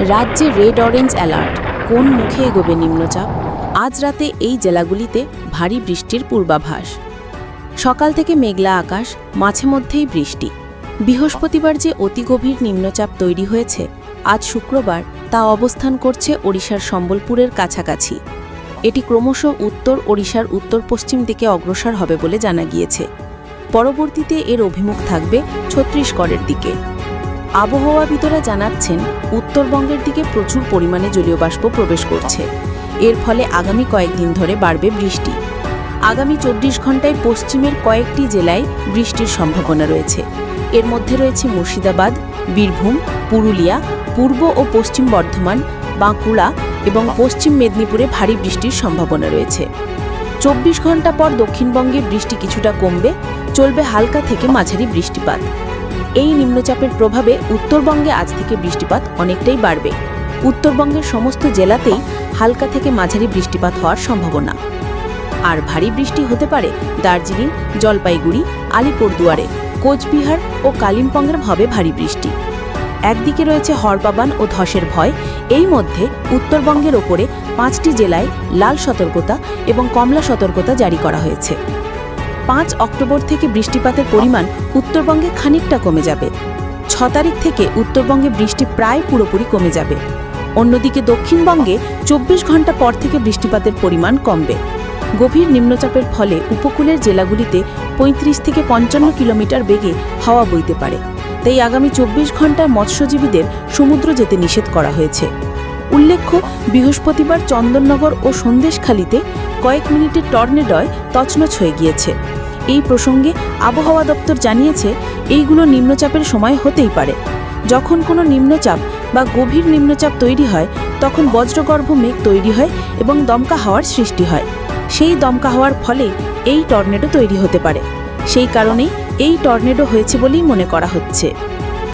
রাজ্যে red orange alert. কোন মুখে এগোবে নিম্নচাপ? আজ রাতে এই জেলাগুলিতে ভারী বৃষ্টির পূর্বাভাস। সকাল থেকে মেঘলা আকাশ, মাঝে মধ্যেই বৃষ্টি। বৃহস্পতিবার যে অতি গভীর নিম্নচাপ তৈরি হয়েছে, আজ শুক্রবার তা অবস্থান করছে ওড়িশার সম্বলপুরের কাছাকাছি। এটি ক্রমশ উত্তর ওড়িশার উত্তর পশ্চিম দিকে অগ্রসর হবে বলে জানা গিয়েছে। পরবর্তীতে এর অভিমুখ থাকবে ছত্তিশগড়ের দিকে। আবহাওয়াবিদরা জানাচ্ছেন, উত্তরবঙ্গের দিকে প্রচুর পরিমাণে জলীয় বাষ্প প্রবেশ করছে। এর ফলে আগামী কয়েকদিন ধরে বাড়বে বৃষ্টি। আগামী চব্বিশ ঘন্টায় পশ্চিমের কয়েকটি জেলায় বৃষ্টির সম্ভাবনা রয়েছে। এর মধ্যে রয়েছে মুর্শিদাবাদ, বীরভূম, পুরুলিয়া, পূর্ব ও পশ্চিম বর্ধমান, বাঁকুড়া এবং পশ্চিম মেদিনীপুরে ভারী বৃষ্টির সম্ভাবনা রয়েছে। চব্বিশ ঘণ্টা পর দক্ষিণবঙ্গে বৃষ্টি কিছুটা কমবে, চলবে হালকা থেকে মাঝারি বৃষ্টিপাত। এই নিম্নচাপের প্রভাবে উত্তরবঙ্গে আজ থেকে বৃষ্টিপাত অনেকটাই বাড়বে। উত্তরবঙ্গের সমস্ত জেলাতেই হালকা থেকে মাঝারি বৃষ্টিপাত হওয়ার সম্ভাবনা। আর ভারী বৃষ্টি হতে পারে দার্জিলিং, জলপাইগুড়ি, আলিপুরদুয়ারে, কোচবিহার ও কালিম্পংয়ের হবে ভারী বৃষ্টি। একদিকে রয়েছে হরপাবান ও ধসের ভয়। এই মধ্যে উত্তরবঙ্গের ওপরে পাঁচটি জেলায় লাল সতর্কতা এবং কমলা সতর্কতা জারি করা হয়েছে। পাঁচ অক্টোবর থেকে বৃষ্টিপাতের পরিমাণ উত্তরবঙ্গে খানিকটা কমে যাবে। ছ তারিখ থেকে উত্তরবঙ্গে বৃষ্টি প্রায় পুরোপুরি কমে যাবে। অন্যদিকে দক্ষিণবঙ্গে চব্বিশ ঘণ্টা পর থেকে বৃষ্টিপাতের পরিমাণ কমবে। গভীর নিম্নচাপের ফলে উপকূলের জেলাগুলিতে ৩৫ থেকে পঞ্চান্ন কিলোমিটার বেগে হাওয়া বইতে পারে। তাই আগামী চব্বিশ ঘন্টায় মৎস্যজীবীদের সমুদ্র যেতে নিষেধ করা হয়েছে। উল্লেখ্য, বৃহস্পতিবার চন্দননগর ও সন্দেশখালিতে কয়েক মিনিটের টর্নেডয় তছনছ হয়ে গিয়েছে। এই প্রসঙ্গে আবহাওয়া দপ্তর জানিয়েছে, এইগুলো নিম্নচাপের সময় হতেই পারে। যখন কোনো নিম্নচাপ বা গভীর নিম্নচাপ তৈরি হয়, তখন বজ্রগর্ভ মেঘ তৈরি হয় এবং দমকা হাওয়ার সৃষ্টি হয়। সেই দমকা হাওয়ার ফলে এই টর্নেডো তৈরি হতে পারে। সেই কারণেই এই টর্নেডো হয়েছে বলেই মনে করা হচ্ছে।